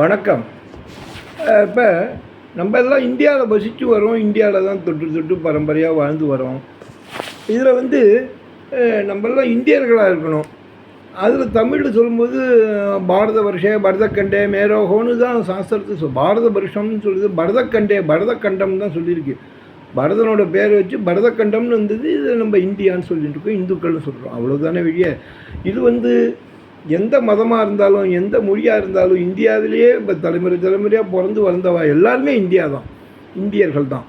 வணக்கம். இப்போ நம்ம எல்லாம் இந்தியாவில் வசித்து வரோம் இந்தியாவில் தான் தொட்டு தொட்டு பரம்பரையாக வாழ்ந்து வரோம் இதில் வந்து நம்மெல்லாம் இந்தியர்களாக இருக்கணும். அதில் தமிழில் சொல்லும்போது பாரத வருஷே பரதக்கண்டே மேரோகோன்னு தான் சாஸ்திரத்தை பாரத வருஷம்னு சொல்லுது பரதக்கண்டே பரதக்கண்டம் தான் சொல்லியிருக்கு. பரதனோட பேரை வச்சு பரதக்கண்டம்னு வந்தது இது நம்ம இந்தியான்னு சொல்லிட்டு இருக்கோம் இந்துக்கள்னு சொல்கிறோம் அவ்வளோதானே வெளியே இது வந்து எந்த மதமாக இருந்தாலும் எந்த மொழியாக இருந்தாலும் இந்தியாவிலேயே இப்போ தலைமுறை தலைமுறையாக பிறந்து வளர்ந்தவா எல்லாருமே இந்தியா தான். இந்தியர்கள் தான்.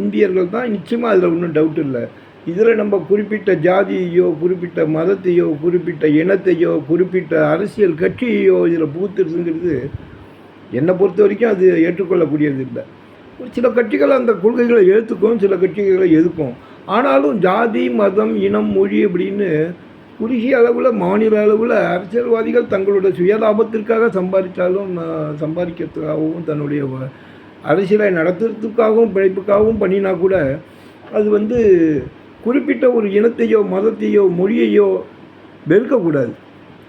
இந்தியர்கள் தான். நிச்சயமாக அதில் ஒன்றும் டவுட் இல்லை. இதில் நம்ம குறிப்பிட்ட ஜாதியையோ குறிப்பிட்ட மதத்தையோ குறிப்பிட்ட இனத்தையோ குறிப்பிட்ட அரசியல் கட்சியையோ இதில் புகுத்துறதுங்கிறது என்னை பொறுத்த வரைக்கும் அது ஏற்றுக்கொள்ளக்கூடியது இல்லை. ஒரு சில கட்சிகள் அந்த கொள்கைகளை எழுத்துக்கும் சில கட்சிகளை எதுக்கும் ஆனாலும் ஜாதி மதம் இனம் மொழி அப்படின்னு குறுகிய அளவில் மாநில அளவில் அரசியல்வாதிகள் தங்களோட சுயலாபத்திற்காக சம்பாதித்தாலும் சம்பாதிக்கிறதுக்காகவும் தன்னுடைய வ- அரசியலை நடத்துறதுக்காகவும் பிழைப்புக்காகவும் பண்ணினா கூட அது வந்து குறிப்பிட்ட ஒரு இனத்தையோ மதத்தையோ மொழியையோ வெறுக்கக்கூடாது.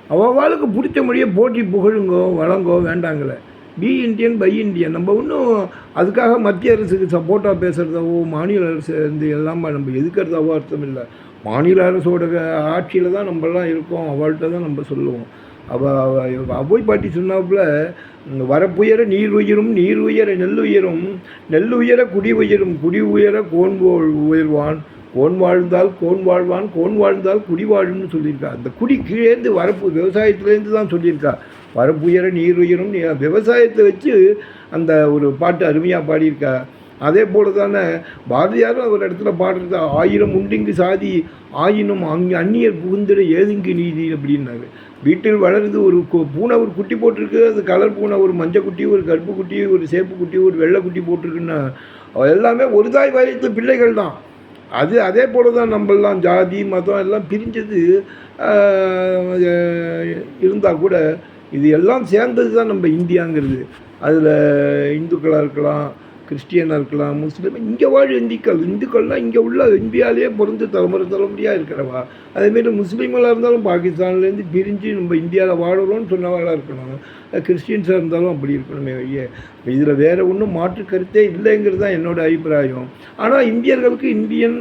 அவளுக்கு பிடிச்ச மொழியை போட்டி புகழுங்கோ வழங்கோ வேண்டாங்களே பி இந்தியன் பை இந்தியன் நம்ம ஒன்றும் அதுக்காக மத்திய அரசுக்கு சப்போர்ட்டாக பேசுகிறதாவோ மாநில அரசு இருந்து எல்லாமே நம்ம எதுக்கிறதாவோ அர்த்தம் இல்லை. மாநில அரசோட ஆட்சியில் தான் நம்மலாம் இருக்கோம். அவள்கிட்ட தான் நம்ம சொல்லுவோம். அவள் அவ்வை பாட்டி சொன்னாப்புல வரப்புயர நீர் உயிரும் நீர் உயர நெல் உயரும் நெல் உயர குடி உயரும் குடி உயர கோன் உயர்வான். கோன் வாழ்ந்தால் கோன் வாழ்வான் கோன் வாழ்ந்தால் குடி வாழும்னு சொல்லியிருக்கா. அந்த குடி கீழேந்து வரப்பு விவசாயத்துலேருந்து தான் சொல்லியிருக்கா. வரப்புயர நீர் உயரும் விவசாயத்தை வச்சு அந்த ஒரு பாட்டு அருமையாக பாடியிருக்கா. அதே போல தானே பாரதியாரும் ஒரு இடத்துல பாடுறது ஆயிரம் உண்டிங்கு சாதி ஆயினும் அங்கே அந்நியர் புகுந்திட ஏதுங்கு நீதி அப்படின்னாரு. வீட்டில் வளருது ஒரு கு- பூனை ஒரு குட்டி போட்டிருக்கு அது கலர் பூனை ஒரு மஞ்சள் குட்டி ஒரு கருப்பு குட்டி ஒரு சேப்பு குட்டி ஒரு வெள்ளை குட்டி போட்டிருக்குன்னா எல்லாமே ஒரு தாய் வாரியத்து பிள்ளைகள் தான். அது அதே போல தான் நம்மெல்லாம் ஜாதி மதம் எல்லாம் பிரிஞ்சது இருந்தால் கூட இது எல்லாம் சேர்ந்தது தான் நம்ம இந்தியாங்கிறது. அதில் இந்துக்களாக இருக்கலாம் கிறிஸ்டியனாக இருக்கலாம் முஸ்லீம் இங்கே வாழ் இந்துக்கள் இந்துக்கள்லாம் இங்கே உள்ள இந்தியாவிலேயே பிறந்து தலைமுறை தலைமுறையாக இருக்கிறவா? அதேமாரி முஸ்லீம்களாக இருந்தாலும் பாகிஸ்தான்லேருந்து பிரிஞ்சு நம்ம இந்தியாவில் வாழறோம்னு சொன்னவங்களாக இருக்கணும். கிறிஸ்டியன்ஸாக இருந்தாலும் அப்படி இருக்கணுமே ஐயே இதில் வேறு ஒன்றும் மாற்று கருத்தே இல்லைங்கிறது தான் என்னோடய அபிப்பிராயம். ஆனால் இந்தியர்களுக்கு இந்தியன்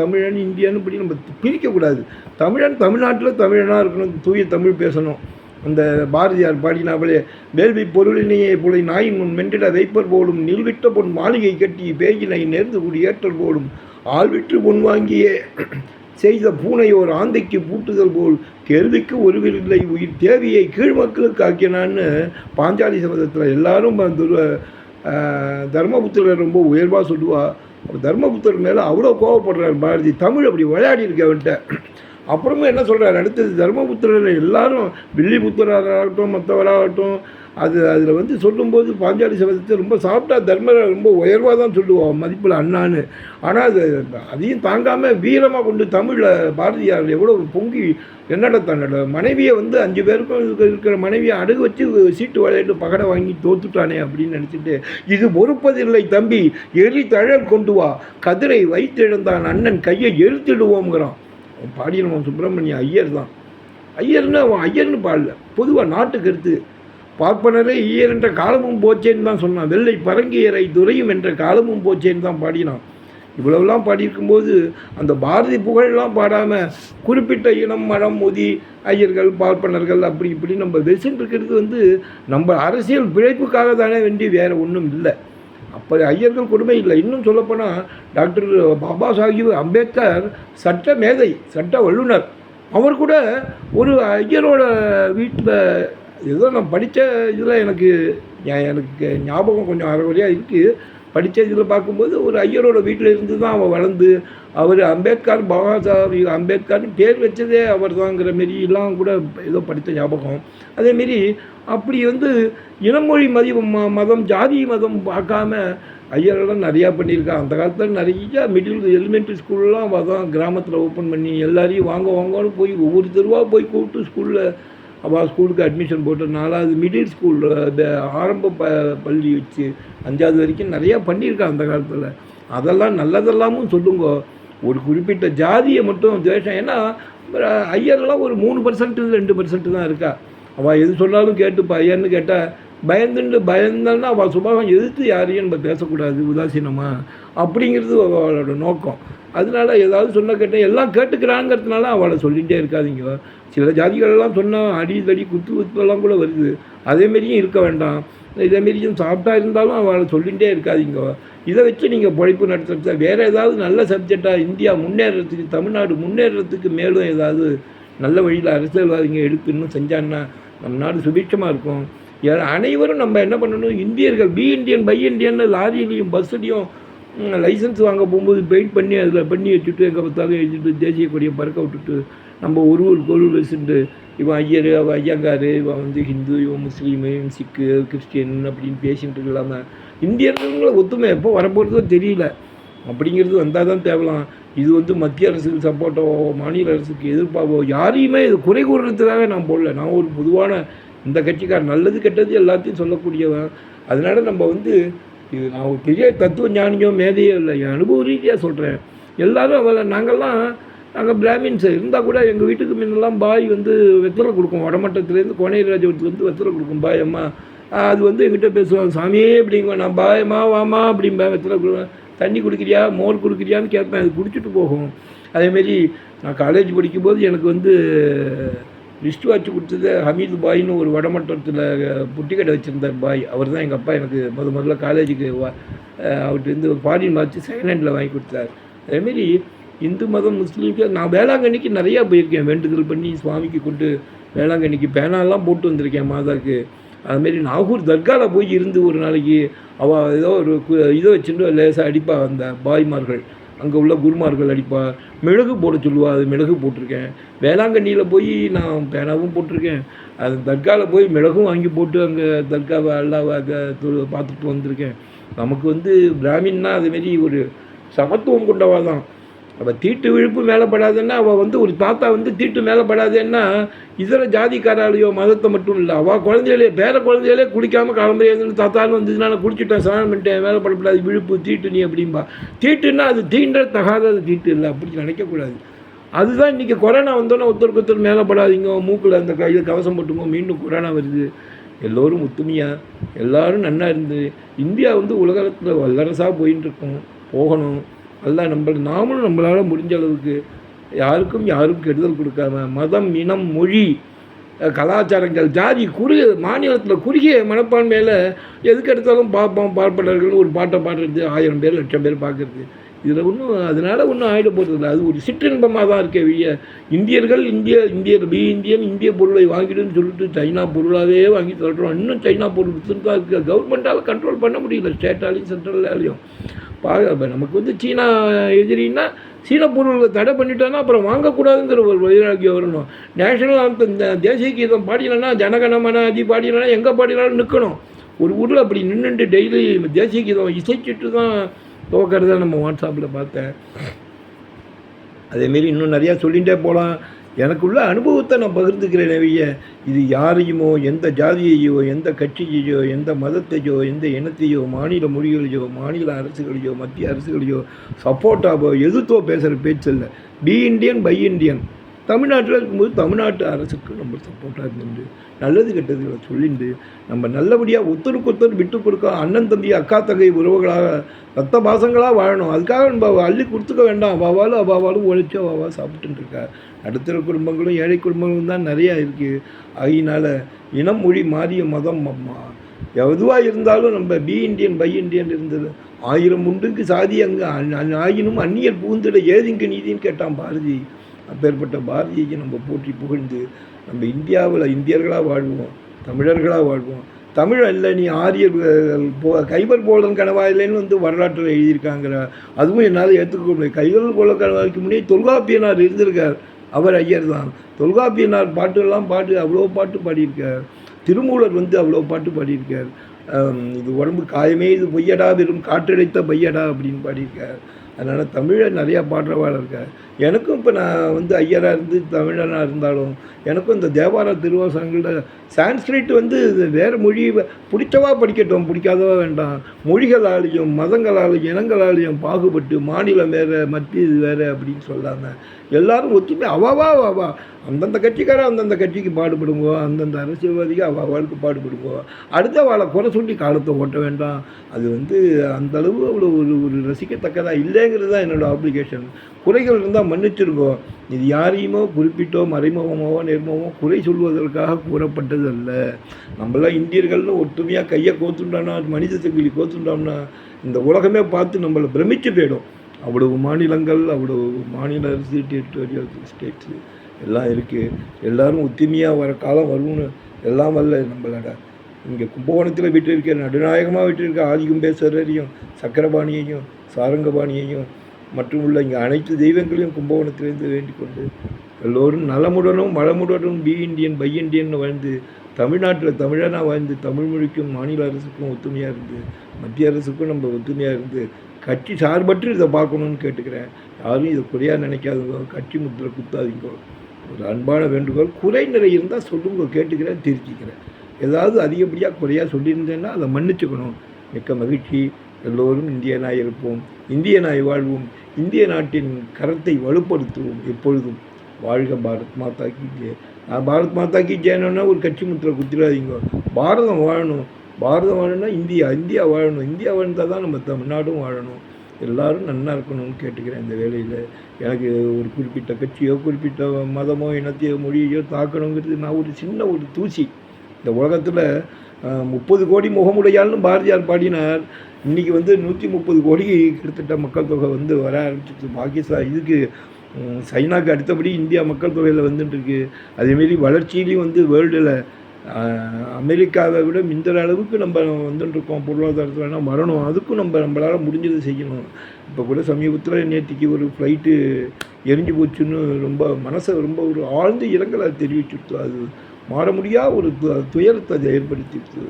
தமிழன் இந்தியன் இப்படி நம்ம பிரிக்கக்கூடாது. தமிழன் தமிழ்நாட்டில் தமிழனாக இருக்கணும் தூய தமிழ் பேசணும். அந்த பாரதியார் பாடினாவிலே வேள்வி பொருளினையே புலை நாயின் முன் மென்றிட வைப்பர் போலும் நில்விட்ட பொன் மாளிகை கட்டி பேயினை நேர்ந்து கூடி ஏற்றல் போலும் ஆள்விற்று பொன் வாங்கியே செய்த பூனை ஒரு ஆந்தைக்கு பூட்டுதல் போல் கேள்விக்கு ஒருவில்லை உயிர் தேவியை கீழ் மக்களுக்கு ஆக்கினான்னு பாஞ்சாலி சபதத்தில் எல்லாரும் துரு ஆஹ், தர்மபுத்திரர் ரொம்ப உயர்வாக சொல்லுவா. தர்மபுத்திரர் மேலே அவ்வளோ கோவப்படுறார் பாரதி. தமிழ் அப்படி விளையாடி இருக்கவன்ட்ட அப்புறமா என்ன சொல்கிறார் அடுத்தது தர்மபுத்திரர் எல்லாரும் வில்லிபுத்திரராகட்டும் மற்றவராகட்டும் அது அதில் வந்து சொல்லும்போது பாஞ்சாலி சபதத்தை ரொம்ப சாப்பிட்டா தர்மரை ரொம்ப உயர்வாக தான் சொல்லுவோம் மதிப்பில் அண்ணான்னு. ஆனால் அது அதையும் தாங்காமல் வீரமாக கொண்டு தமிழில் பாரதியார் எவ்வளோ பொங்கி என்னடா தன்னோட மனைவியை வந்து அஞ்சு பேருக்கும் இருக்கிற மனைவியை அடகு வச்சு சீட்டு விளையாட்டு பகடை வாங்கி தோத்துட்டானே அப்படின்னு நினச்சிட்டு இது பொறுப்பதில்லை தம்பி எரி தழல் கொண்டு வா கதிரை வைத்திழந்தான் அண்ணன் கையை எழுத்திடுவோங்கிறான் அவன் பாடியவன் சுப்பிரமணிய ஐயர் தான். ஐயர்னு அவன் ஐயர்னு பாடல. பொதுவாக நாட்டு கருத்து. பார்ப்பனரே ஈயர் என்ற காலமும் போச்சேன்னு தான் சொன்னான். வெள்ளை பரங்கியரை துறையும் என்ற காலமும் போச்சேன்னு தான் பாடினான். இவ்வளவுலாம் பாடியிருக்கும்போது அந்த பாரதி புகழெல்லாம் பாடாமல் குறிப்பிட்ட இனம் மரம் முதி ஐயர்கள் பார்ப்பனர்கள் அப்படி இப்படி நம்ம வெசின்னு இருக்கிறது வந்து நம்ம அரசியல் பிழைப்புக்காக தானே வேண்டி வேறு ஒன்றும் இல்லை. ஐயர்கள் கொடுமை இல்லை. இன்னும் சொல்லப்போனால் டாக்டர் பாபா சாஹிப் அம்பேத்கர் சட்ட மேதை சட்ட வல்லுநர். அவர் கூட ஒரு ஐயரோட வீட்டில் ஏதோ நான் படித்த இதில் எனக்கு எனக்கு ஞாபகம் கொஞ்சம் அரைவழியாக இருக்குது படித்த இதில் பார்க்கும்போது ஒரு ஐயரோட வீட்டில் இருந்து தான் அவன் வளர்ந்து அவர் அம்பேத்கர் பாபா சாஹிப் அம்பேத்கர்னு பேர் வச்சதே அவர் தாங்கிற மாரிலாம் கூட ஏதோ படித்த ஞாபகம். அதேமாரி அப்படி வந்து இனமொழி மதி ம- மதம் ஜாதி மதம் பார்க்காம ஐயரெல்லாம் நிறையா பண்ணியிருக்கான் அந்த காலத்தில் நிறைய மிடில் எலிமெண்ட்ரி ஸ்கூல்லாம் அவள் கிராமத்தில் ஓப்பன் பண்ணி எல்லாரையும் வாங்க வாங்கன்னு போய் ஒவ்வொரு தெருவாக போய் கூப்பிட்டு ஸ்கூலில் அவள் ஸ்கூலுக்கு அட்மிஷன் போட்டு நாலாவது மிடில் ஸ்கூல் ஆரம்ப ப பள்ளி வச்சு அஞ்சாவது வரைக்கும் நிறையா பண்ணியிருக்காள் அந்த காலத்தில். அதெல்லாம் நல்லதெல்லாமும் சொல்லுங்க. ஒரு குறிப்பிட்ட ஜாதியை மட்டும் துவேஷம் ஏன்னா ஐயர்லாம் ஒரு மூணு பர்சன்ட் ரெண்டு பர்சன்ட்டு தான் இருக்கா. அவள் எது சொன்னாலும் கேட்டுப்பா ஐயர்னு கேட்டால் பயந்துண்டு பயந்தான்னா அவள் சுபாவம் எதிர்த்து யாரையும் நம்ம பேசக்கூடாது உதாசீனமாக அப்படிங்கிறது அவளோட நோக்கம். அதனால ஏதாவது சொன்ன கேட்டேன் எல்லாம் கேட்டுக்கிறாங்கிறதுனால அவளை சொல்லிகிட்டே இருக்காதிங்க. சில ஜாதிகளெல்லாம் சொன்னால் அடி தடி குத்து குத்துலாம் கூட வருது. அதேமாரியும் இருக்க வேண்டாம். இதேமாரியும் சாப்பிட்டா இருந்தாலும் அவளை சொல்லிகிட்டே இருக்காதிங்க. இதை வச்சு நீங்கள் பொழைப்பு நடத்துறத வேறு ஏதாவது நல்ல சப்ஜெக்டாக இந்தியா முன்னேறத்துக்கு தமிழ்நாடு முன்னேறத்துக்கு மேலும் ஏதாவது நல்ல வழியில் அரசியல்வாதிங்க எடுத்து இன்னும் செஞ்சான்னா நம்ம நாடு சுபிட்சமாக இருக்கும். அனைவரும் நம்ம என்ன பண்ணணும்? இந்தியர்கள் பி இந்தியன் பை இந்தியன் லாரியிலையும் பஸ்ஸுலையும் லைசன்ஸ் வாங்க போகும்போது பெயிண்ட் பண்ணி அதில் பண்ணி வச்சுட்டு எங்கே பார்த்தாலும் எழுதிட்டு தேசிய கொடியை பறக்க விட்டுட்டு நம்ம ஒரு ஒரு பொருள் வச்சுட்டு இவன் ஐயர் அவன் ஐயங்கார் இவன் வந்து ஹிந்து இவன் முஸ்லீமு இவன் சிக்கு கிறிஸ்டியன் அப்படின்னு பேசிட்டு இல்லாமல் இந்தியர்கள ஒத்துமை எப்போ வரப்போகிறதோ தெரியல. அப்படிங்கிறது வந்தால் தான் தேவலாம். இது வந்து மத்திய அரசுக்கு சப்போர்ட்டோ மாநில அரசுக்கு எதிர்ப்பாவோ யாரையுமே இது குறை கூறுறதுக்காக நான் போடல. நான் ஒரு பொதுவான இந்த கட்சிக்கார் நல்லது கெட்டது எல்லாத்தையும் சொல்லக்கூடியவன். அதனால் நம்ம வந்து இது நான் ஒரு பெரிய தத்துவ ஞானியோ மேதையோ இல்லை என் அனுபவ ரீதியாக சொல்கிறேன் எல்லாரும் அவளை நாங்கள்லாம் நாங்கள் பிராமின்ஸ். இருந்தால் கூட எங்கள் வீட்டுக்கு முன்னெல்லாம் பாய் வந்து வெத்தலை கொடுக்கும். வடமட்டத்துலேருந்து கோனேராஜபுரத்துலேருந்து வெத்தலை கொடுக்கும் பாய் அம்மா. அது வந்து எங்கிட்ட பேசுவாங்க சாமியே அப்படிங்குவேன் நான் பாயம்மா வாமா அப்படிம்பேன் வெத்தலை கொடுவேன் தண்ணி குடிக்கிறியா? மோர் குடிக்கிறியான்னு கேட்பேன் அது குடிச்சிட்டு போகும். அதேமாரி நான் காலேஜ் படிக்கும்போது எனக்கு வந்து லிஸ்ட் வாட்ச் கொடுத்தது ஹமீது பாய்னு ஒரு வடமட்டத்தில் புட்டி கடை வச்சுருந்தார் பாய். அவர் தான் எங்கள் அப்பா எனக்கு முத முதல்ல காலேஜுக்கு வா அவர்கிட்ட ஒரு ஃபாரின் வாட்ச் செகண்ட் ஹேண்டில் வாங்கி கொடுத்தார். அதேமாரி இந்து மதம் முஸ்லீம்க்கு நான் வேளாங்கண்ணிக்கு நிறையா போயிருக்கேன். வேண்டுதல் பண்ணி சுவாமிக்கு கொண்டு வேளாங்கண்ணிக்கு பேனாலாம் போட்டு வந்திருக்கேன் மாதாவுக்கு அதுமாரி நாகூர் தர்காவில் போய் இருந்து ஒரு நாளைக்கு அவள் ஏதோ ஒரு இதை வச்சுட்டு லேசாக அடிப்பா அந்த பாய்மார்கள். அங்கே உள்ள குருமார்கள் அடிப்பா. மிளகு போட சொல்லுவா அது மிளகு போட்டிருக்கேன். வேளாங்கண்ணியில் போய் நான் பேனாவும் போட்டிருக்கேன். அது தர்காவில் போய் மிளகும் வாங்கி போட்டு அங்கே தர்காவை அல்லாவை அங்கே பார்த்துட்டு வந்திருக்கேன். நமக்கு வந்து பிராமின்னா அதுமாரி ஒரு சமத்துவம் கொண்டவா தான். அவள் தீட்டு விழுப்பு மேலே படாதுன்னா அவள் வந்து ஒரு தாத்தா வந்து தீட்டு மேலே படாதுன்னா இதர ஜாதிக்காராலையோ மதத்தை மட்டும் இல்லை. அவள் குழந்தைகளே பேர குழந்தைகளே குளிக்காமல் கிளம்புறது தாத்தாலும் வந்ததுன்னா நான் குளிச்சுட்டேன் ஸ்நானம் பண்ணிட்டேன் மேலே படப்படாது விழுப்பு தீட்டு நீ அப்படிம்பா. தீட்டுன்னா அது தீண்ட தகாத தீட்டு இல்லை. அப்படி நினைக்கக்கூடாது அதுதான் இன்றைக்கி கொரோனா வந்தோன்னே ஒருத்தருக்கு ஒருத்தர் மேலே படாதீங்க மூக்கில் அந்த கையில் கவசம் போட்டுங்க மீண்டும் கொரோனா வருது. எல்லோரும் ஒத்துமையாக எல்லாரும் நன்னா இருந்து இந்தியா வந்து உலகத்தில் வல்லரசாக போயின்னு இருக்கோம் போகணும். எல்லாம் நம்ம நாமளும் நம்மளால் முடிஞ்ச அளவுக்கு யாருக்கும் யாரும் கெடுதல் கொடுக்காம மதம் இனம் மொழி கலாச்சாரங்கள் ஜாதி குறுகிய மாநிலத்தில் குறுகிய மனப்பான்மையில் எதுக்கு எடுத்தாலும் பார்ப்போம் பார்ப்பனர்கள்னு ஒரு பாட்டை பாடுறது ஆயிரம் பேர் லட்சம் பேர் பார்க்குறது. இதில் ஒன்றும் அதனால் ஒன்றும் ஆகிட போகிறதில்ல அது ஒரு சிற்றின்பமாக தான் இருக்கே வெளிய இந்தியர்கள் இந்திய இந்தியர் பி இந்தியன் இந்திய பொருளை வாங்கிடுன்னு சொல்லிட்டு சைனா பொருளாகவே வாங்கி தள்ளுறோம் இன்னும் சைனா பொருள் தான் இருக்குது கவர்மெண்ட்டால் கண்ட்ரோல் பண்ண முடியல ஸ்டேட்டாலையும் சென்ட்ரல்லையும் பா நமக்கு வந்து சீனா எதிரின்னா சீன பொருள்களை தடை பண்ணிட்டோன்னா அப்புறம் வாங்கக்கூடாதுங்கிற ஒரு வைராக்கியம் வரணும். நேஷனல் அந்த இந்த தேசிய கீதம் பாடினா ஜனகணமன அதி பாடினா எங்கே பாடினாலும் நிற்கணும். ஒரு ஊரில் அப்படி நின்றுட்டு டெய்லி தேசிய கீதம் இசைச்சிட்டு தான் துவக்கிறத நம்ம வாட்ஸ்அப்பில் பார்த்தேன். அதேமாரி இன்னும் நிறையா சொல்லிகிட்டே போகலாம் எனக்குள்ள அனுபவத்தை நான் பகிர்ந்துக்கிறேன் நவிய இது யாரையுமோ எந்த ஜாதியையோ எந்த கட்சியையோ எந்த மதத்தையோ எந்த இனத்தையோ மாநில மொழிகளையோ மாநில அரசுகளையோ மத்திய அரசுகளையோ சப்போர்ட்டாவோ எதிர்த்தோ பேசுகிற பேச்சு இல்லை பி இண்டியன் பை இண்டியன் தமிழ்நாட்டில் இருக்கும்போது தமிழ்நாட்டு அரசுக்கு நம்ம சப்போர்ட்டாக இருந்து நல்லது கெட்டதுகளை சொல்லிட்டு நம்ம நல்லபடியாக ஒத்தருக்கு ஒத்தர் விட்டு கொடுக்க அண்ணன் தம்பி அக்கா தங்கை உறவுகளாக ரத்த பாசங்களாக வாழணும். அதுக்காக நம்ம அள்ளி கொடுத்துக்க வேண்டாம். அவாவாலும் அவாவாலும் உழைச்சி அவாவா சாப்பிட்டுட்டு இருக்கா. நடுத்தர குடும்பங்களும் ஏழை குடும்பங்களும் தான் நிறையா இருக்குது அதனால் இனம் மொழி மாறிய மதம் அம்மா. எதுவாக இருந்தாலும் நம்ம பி இண்டியன் பை இண்டியன் இருந்தது. ஆயிரம் உண்டுக்கு சாதி அங்கே ஆயினும் அந்நியர் பூந்திட ஏதிங்க நீதின்னு கேட்டான் பாரதி. அப்பேற்பட்ட பாரதியை நம்ம போற்றி புகழ்ந்து நம்ம இந்தியாவில் இந்தியர்களாக வாழ்வோம் தமிழர்களாக வாழ்வோம். தமிழ் இல்லை நீ ஆரியர் போ கைபர் போலன் கணவாயிலேன்னு வந்து வரலாற்றில் எழுதியிருக்காங்கிற அதுவும் என்னால் ஏற்றுக்க முடியாது கைபர் போல கணவாய்க்கு முன்னே தொல்காப்பியனார் இருந்திருக்கார். அவர் ஐயர் தான். தொல்காப்பியனார் பாட்டுலாம் பாட்டு அவ்வளோ பாட்டு பாடியிருக்கார். திருமூலர் வந்து அவ்வளோ பாட்டு பாடியிருக்கார். இது உடம்பு காயமே இது பொய்யடா வெறும் காற்றடைத்த பையடா அப்படின்னு பாடியிருக்கார். அதனால் தமிழை நிறையா பாடுறவாள் இருக்கார். எனக்கும் இப்போ நான் வந்து ஐயராக இருந்து தமிழனாக இருந்தாலும் எனக்கும் இந்த தேவார திருவாசகங்களில் சான்ஸ்கிரிட் வந்து வேறு மொழி பிடிச்சவா படிக்கட்டும் பிடிக்காதவா வேண்டாம். மொழிகளாலேயும் மதங்களாலேயும் இனங்களாலேயும் பாகுபட்டு மாநிலம் வேறு மத்திய இது வேறு அப்படின்னு சொல்லாமல் எல்லாரும் ஒத்துமே அவாவா அவாவா அந்தந்த கட்சிக்காரன் அந்தந்த கட்சிக்கு பாடுபடுங்கோ அந்தந்த அரசியல்வாதிக்கு அவ அவளுக்கு பாடுபடுங்கோ. அடுத்த வாழை குறை சொல்லி காலத்தை ஓட்ட வேண்டாம். அது வந்து அந்தளவு அவ்வளோ ஒரு ஒரு ரசிக்கத்தக்கதாக இல்லைங்கிறது தான் என்னோடய ஆப்ளிகேஷன் குறைகள் இருந்தால் மன்னிச்சிருங்கோ. இது யாரையுமோ குறிப்பிட்டோ மறைமுகமோ நேர்முகமோ குறை சொல்வதற்காக கூறப்பட்டது அல்ல. நம்மளாம் இந்தியர்கள்னு ஒற்றுமையாக கையை கோத்துட்டோம்னா மனித சங்கிலி கோத்துட்டோம்னா இந்த உலகமே பார்த்து நம்மளை பிரமிச்சு போயிடும். அவ்வளவு மாநிலங்கள் அவ்வளவு மாநில அரசு டெரிட்டோரியல் ஸ்டேட்ஸு எல்லாம் இருக்குது எல்லாரும் ஒத்துமையாக வர காலம் வரும்னு எல்லாம் வரல நம்மளோட. இங்கே கும்பகோணத்தில் விட்டிருக்க நடுநாயகமாக விட்டிருக்க ஆதிகும்பேஸ்வரரையும் சக்கரபாணியையும் சாரங்கபாணியையும் மற்றும் உள்ள இங்கே அனைத்து தெய்வங்களையும் கும்பகோணத்திலிருந்து வேண்டிக் கொண்டு எல்லோரும் நலமுடனும் வளமுடனும் பி இண்டியன் பை இண்டியன் வாழ்ந்து தமிழ்நாட்டில் தமிழனாக வாழ்ந்து தமிழ் மொழிக்கும் மாநில அரசுக்கும் ஒத்துமையாக இருந்து மத்திய அரசுக்கும் நம்ம ஒத்துமையாக இருந்து கட்சி சார்பற்று இதை பார்க்கணுன்னு கேட்டுக்கிறேன். யாரும் இதை குறையாக நினைக்காதுங்கோ. கட்சி முத்திரை குத்தாதீங்க. ஒரு அன்பான வேண்டுகோள். குறை நிறை இருந்தால் சொல்லுங்க கேட்டுக்கிறேன் திருச்சிக்கிறேன் ஏதாவது அதிகப்படியாக குறையாக சொல்லியிருந்தேன்னா அதை மன்னிச்சுக்கணும். மிக்க மகிழ்ச்சி. எல்லோரும் இந்தியனாக இருப்போம். இந்தியனாய் வாழ்வோம் இந்திய நாட்டின் கரத்தை வலுப்படுத்துவோம் எப்பொழுதும். வாழ்க பாரத் மாதா கி ஜெய். நான் பாரத் மாதா கி ஜெயணுன்னா ஒரு கட்சி முத்திரை குத்திராதீங்க பாரதம் வாழணும். பாரதம் வாழணும்னா இந்தியா இந்தியா வாழணும். இந்தியா வாழ்ந்தால் தான் நம்ம தமிழ்நாடும் வாழணும். எல்லாரும் நன்னா இருக்கணும்னு கேட்டுக்கிறேன் இந்த வேலையில் எனக்கு ஒரு குறிப்பிட்ட கட்சியோ குறிப்பிட்ட மதமோ இனத்தையோ மொழியோ தாக்கணுங்கிறது நான் ஒரு சின்ன ஒரு தூசி. இந்த உலகத்தில் முப்பது கோடி முகமுடையாள்னு பாரதியார் பாடினார். இன்றைக்கி வந்து நூற்றி முப்பது கோடி கிட்டத்தட்ட மக்கள் தொகை வந்து வர ஆரம்பிச்சிச்சு பாகிஸ்தான் இதுக்கு சைனாவுக்கு அடுத்தபடி இந்தியா மக்கள் தொகையில் வந்துட்டுருக்கு. அதேமாரி வளர்ச்சியிலையும் வந்து வேர்ல்டில் அமெரிக்காவை விட மிந்தற அளவுக்கு நம்ம வந்துட்டுருக்கோம். பொருளாதாரத்தில் வேணால் வரணும். அதுக்கும் நம்ம நம்மளால் முடிஞ்சதை செய்யணும். இப்போ கூட சமீபத்தில் நேற்றுக்கு ஒரு ஃப்ளைட்டு எரிஞ்சு போச்சுன்னு ரொம்ப மனசை ரொம்ப ஒரு ஆழ்ந்த இரங்கலை தெரிவிச்சுட்டு அது மாற முடியாத ஒரு து- துயரத்தை அதை ஏற்படுத்திடுச்சு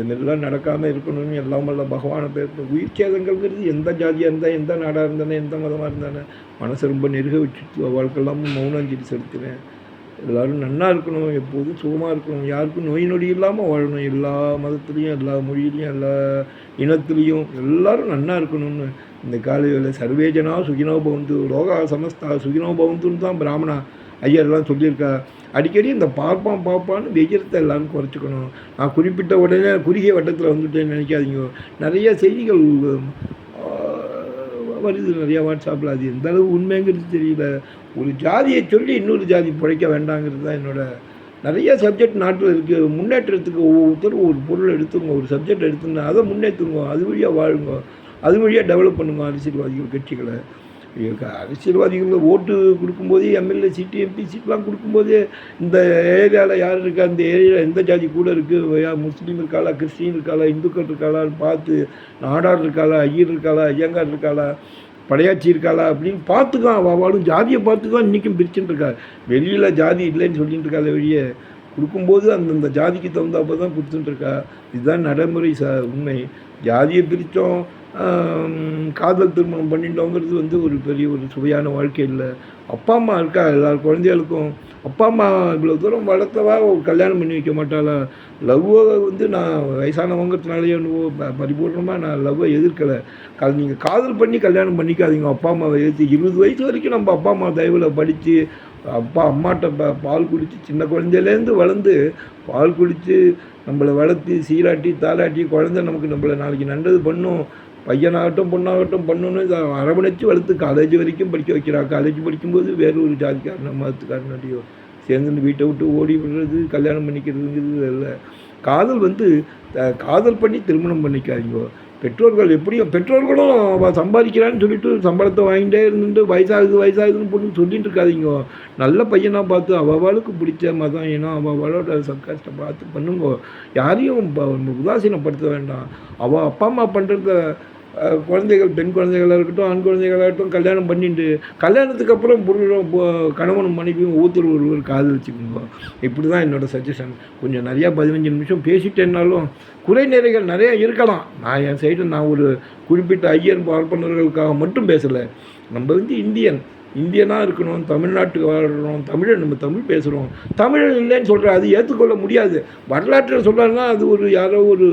இதெல்லாம் நடக்காமல் இருக்கணும்னு எல்லாம் வல்ல பகவானை பேர் உயிர் சேதங்கள்ங்கிறது எந்த ஜாதியாக இருந்தால் எந்த நாடாக இருந்தானே எந்த மதமாக இருந்தானே மனசை ரொம்ப நெருக வச்சுட்டு வாழ்க்கெல்லாம் மௌனஞ்சலி செலுத்தினேன் எல்லோரும் நன்னா இருக்கணும் எப்போதும் சுகமாக இருக்கணும். யாருக்கும் நோய் நொடி இல்லாமல் வாழணும். எல்லா மதத்துலேயும் எல்லா மொழியிலையும் எல்லா இனத்துலேயும் எல்லாரும் நன்னா இருக்கணும்னு. இந்த காலையில் சர்வேஜனா சுகினோ பவந்து லோகா சமஸ்தா சுகினோ பவந்துன்னு தான் பிராமணா ஐயர்லாம் சொல்லியிருக்கா அடிக்கடி இந்த பார்ப்பான் பார்ப்பான்னு வெய்யறத்தை எல்லாமே குறைச்சிக்கணும். நான் குறிப்பிட்ட உடனே குறுகிய வட்டத்தில் வந்துட்டேன்னு நினைக்காதீங்க. நிறைய செய்திகள் வருது நிறையா வாட்ஸ்அப்பில் அது எந்த அளவு உண்மைங்கிறது தெரியல. ஒரு ஜாதியை சொல்லி இன்னொரு ஜாதி பிழைக்க வேண்டாங்கிறது தான் என்னோட நிறைய சப்ஜெக்ட் நாட்டில் இருக்குது முன்னேற்றத்துக்கு ஒவ்வொருத்தரும் ஒரு பொருள் எடுத்துங்க ஒரு சப்ஜெக்ட் எடுத்துங்க அதை முன்னேற்றுங்க அது வழியாக வாழுங்க. அது வழியாக டெவலப் பண்ணுங்க. அரசியல்வாதிகள் கட்சிகளை. அரசியல்வாதிகள் ஓட்டு கொடுக்கும்போதே எம்எல்ஏ சீட்டு எம்பி சீட்லாம் கொடுக்கும்போதே இந்த ஏரியாவில் யார் இருக்கா? இந்த ஏரியாவில் எந்த ஜாதி கூட இருக்குது முஸ்லீம் இருக்காளா? கிறிஸ்டின் இருக்காளா? இந்துக்கள் இருக்காளான்னு பார்த்து நாடார் இருக்காளா? ஐயர் இருக்காளா? ஐயங்கார் இருக்காளா? படையாச்சி இருக்காளா? அப்படின்னு பார்த்துக்கான் அவள் அவளும் ஜாதியை பார்த்துக்கான் இன்றைக்கும் பிரிச்சுட்டு இருக்கா. வெளியில் ஜாதி இல்லைன்னு சொல்லிட்டு இருக்காள் வெளியே கொடுக்கும்போது அந்தந்த ஜாதிக்கு தகுந்தாப்போ தான் கொடுத்துட்டு இருக்கா. இதுதான் நடைமுறை ச உண்மை. ஜாதியை பிரித்தோம் காதல் திருமணம் பண்ணிட்டோங்கிறது வந்து ஒரு பெரிய ஒரு சுவையான வாழ்க்கை இல்லை. அப்பா அம்மா இருக்கா? எல்லா குழந்தைகளுக்கும். அப்பா அம்மா இவ்வளோ தூரம் வளர்த்தவா? கல்யாணம் பண்ணி வைக்க மாட்டாளா? லவ்வை வந்து நான் வயசானவங்கிறதுனாலே என்னவோ ப- பரிபூர்ணமாக நான் லவ்வை எதிர்க்கலை. கல் நீங்கள் காதல் பண்ணி கல்யாணம் பண்ணிக்காதீங்க. அப்பா அம்மாவை எதிர்த்து இருபது வயசு வரைக்கும் நம்ம அப்பா அம்மா தயவில் படித்து அப்பா அம்மாட்ட ப பால் குடித்து சின்ன குழந்தையிலேருந்து வளர்ந்து பால் குடித்து நம்மளை வளர்த்து சீராட்டி தாளாட்டி குழந்தை நமக்கு நம்மளை நாளைக்கு நல்லது பண்ணும். பையனாகட்டும் பொண்ணாகட்டும் பண்ணுன்னு அரவணைச்சு வளர்த்து காலேஜ் வரைக்கும் படிக்க வைக்கிறா காலேஜ் படிக்கும்போது வேற ஒரு ஜாதிக்காரன மதத்துக்காரனாட்டியோ சேர்ந்து வீட்டை விட்டு ஓடி விடுறது கல்யாணம் பண்ணிக்கிறதுங்கிறது இல்லை காதல் வந்து காதல் பண்ணி திருமணம் பண்ணிக்காதீங்க பெற்றோர்கள் எப்படியும் பெற்றோர்களும் அவள் சம்பாதிக்கிறான்னு சொல்லிட்டு சம்பளத்தை வாங்கிட்டே இருந்துட்டு வயசாகுது வயசாகுதுன்னு பொண்ணு சொல்லிட்டு இருக்காதீங்க நல்ல பையனாக பார்த்து அவளுக்கு பிடிச்ச மதம் ஏன்னா அவளோட சர்க்காஸ்ட்டை பார்த்து பண்ணுங்க யாரையும் உதாசீனப்படுத்த வேண்டாம் அவள் அப்பா அம்மா பண்ணுறத குழந்தைகள் பெண் குழந்தைகளாக இருக்கட்டும் ஆண் குழந்தைகளாக இருக்கட்டும் கல்யாணம் பண்ணிட்டு கல்யாணத்துக்கு அப்புறம் புரியும் கணவனும் மனைவியும் ஒருத்தர் ஒருவர் காதலிச்சுக்கோங்க இப்படி தான் என்னோடய சஜஷன் கொஞ்சம் நிறையா பதினஞ்சு நிமிஷம் பேசிட்டேன்னாலும் குறை நிறைகள் நிறைய இருக்கலாம். நான் என் சைடு நான் ஒரு குறிப்பிட்ட ஐயர் பார்ப்பனர்களுக்காக மட்டும் பேசலை. நம்ம வந்து இந்தியன். இந்தியனாக இருக்கணும் தமிழ்நாட்டுக்கு வாழ்கிறோம் தமிழன் நம்ம தமிழ் பேசுகிறோம் தமிழன் இல்லைன்னு சொல்கிற அது ஏற்றுக்கொள்ள முடியாது. வரலாற்றில் சொல்கிறாங்கன்னா அது ஒரு யாரோ ஒரு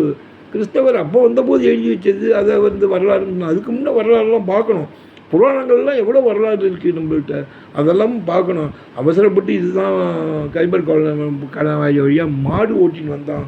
கிறிஸ்தவர் அப்போ வந்தபோது எழுதி வச்சது அதை வந்து வரலாறு அதுக்கு முன்னே வரலாறுலாம் பார்க்கணும். புராணங்கள்லாம் எவ்வளோ வரலாறு இருக்குது நம்மள்கிட்ட அதெல்லாம் பார்க்கணும். அவசரப்பட்டு இதுதான் கைபர் கடவாய் வழியாக மாடு ஓட்டின்னு வந்தான்.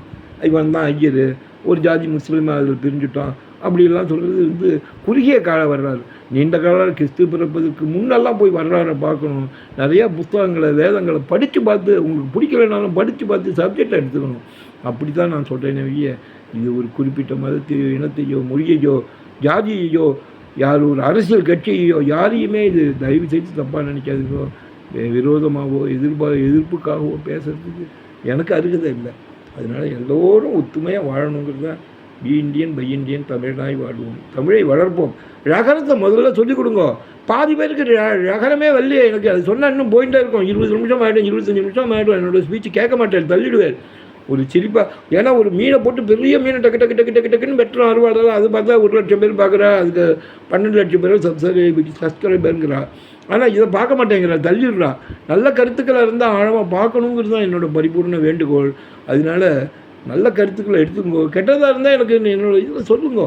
இவன் தான் ஐயர். ஒரு ஜாதி முஸ்லீம் அதில் பிரிஞ்சுட்டான். அப்படிலாம் சொல்கிறது வந்து குறுகிய கால வரலாறு. நீண்ட கால கிறிஸ்து பிறப்பதற்கு முன்னெல்லாம் போய் வரலாறை பார்க்கணும். நிறையா புத்தகங்களை வேதங்களை படித்து பார்த்து உங்களுக்கு பிடிக்கலைனாலும் படித்து பார்த்து சப்ஜெக்டை எடுத்துக்கணும். அப்படி தான் நான் சொல்கிறேன் வெளியே இது ஒரு குறிப்பிட்ட மதத்தையோ இனத்தையோ மொழியையோ ஜாதியையோ யார் ஒரு அரசியல் கட்சியையோ யாரையுமே இது தயவு செய்து தப்பாக நினைக்காதீங்கோ. விரோதமாகவோ எதிர்பா எதிர்ப்புக்காகவோ பேசுறதுக்கு எனக்கு அருகதை இல்லை. அதனால் எல்லோரும் ஒத்துமையாக வாழணுங்கிறது தான் பி இண்டியன் பை இண்டியன் தமிழனாய் வாழ்வோம். தமிழை வளர்ப்போம். ரகரத்தை முதல்ல சொல்லிக் கொடுங்க. பாதி பேருக்கு ர- ரகரமே வரலையே எனக்கு. அது சொன்னால் இன்னும் போயிட்டே இருக்கும். இருபது நிமிஷம் ஆகிடும் இருபத்தஞ்சி நிமிஷம் ஆகிடும் என்னோடய ஸ்பீச் கேட்க மாட்டேன் தள்ளிடுவேன். ஒரு சிரிப்பாக ஏன்னா ஒரு மீனை போட்டு பெரிய மீனை டக்கு டக்கு டக்கு டக்கு டக்குன்னு வெட்டுறோம் அறுவாடலாம் அது பார்த்தா ஒரு லட்சம் பேர் பார்க்குறா அதுக்கு பன்னெண்டு லட்சம் பேர் சப்ஸ்கிரைபர் சப்ஸ்கிரைபருங்கிறா ஆனால் இதை பார்க்க மாட்டேங்கிறா தள்ளிடுறா. நல்ல கருத்துக்களை இருந்தால் ஆழமாக பார்க்கணுங்கிறது தான் என்னோட பரிபூர்ண வேண்டுகோள். அதனால நல்ல கருத்துக்களை எடுத்துக்கோ கெட்டதாக இருந்தால் எனக்கு என்னோட இதில் சொல்லுங்க.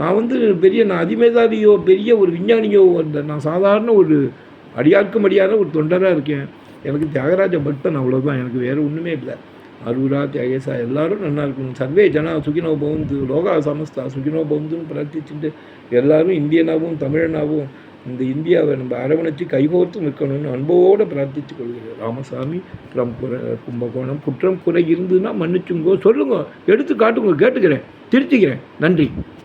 நான் வந்து பெரிய நான் அதிமேதாவியோ பெரிய ஒரு விஞ்ஞானியோ அந்த நான் சாதாரண ஒரு அடியார்க்கும் அடியான ஒரு தொண்டராக இருக்கேன். எனக்கு தியாகராஜ பக்தன் அவ்வளோதான் எனக்கு வேறு ஒன்றுமே இல்லை. அருரா தியாகேசா எல்லாரும் நல்லா இருக்கணும். சர்வே ஜனா சுகினோ பவந்து லோகா சமஸ்தா சுகினோ பவந்துன்னு பிரார்த்திச்சுட்டு எல்லாரும் இந்தியனாகவும் தமிழனாகவும் இந்த இந்தியாவை நம்ம அரவணைச்சு கைகோர்த்து நிற்கணும்னு அன்போடு பிரார்த்தித்து கொள்கிறேன். ராமசாமி ஃப்ரம் குறை கும்பகோணம் குற்றம் குறை இருந்ததுன்னா மன்னிச்சுங்கோ சொல்லுங்க எடுத்து காட்டுங்க கேட்டுக்கிறேன் திருத்திக்கிறேன். நன்றி.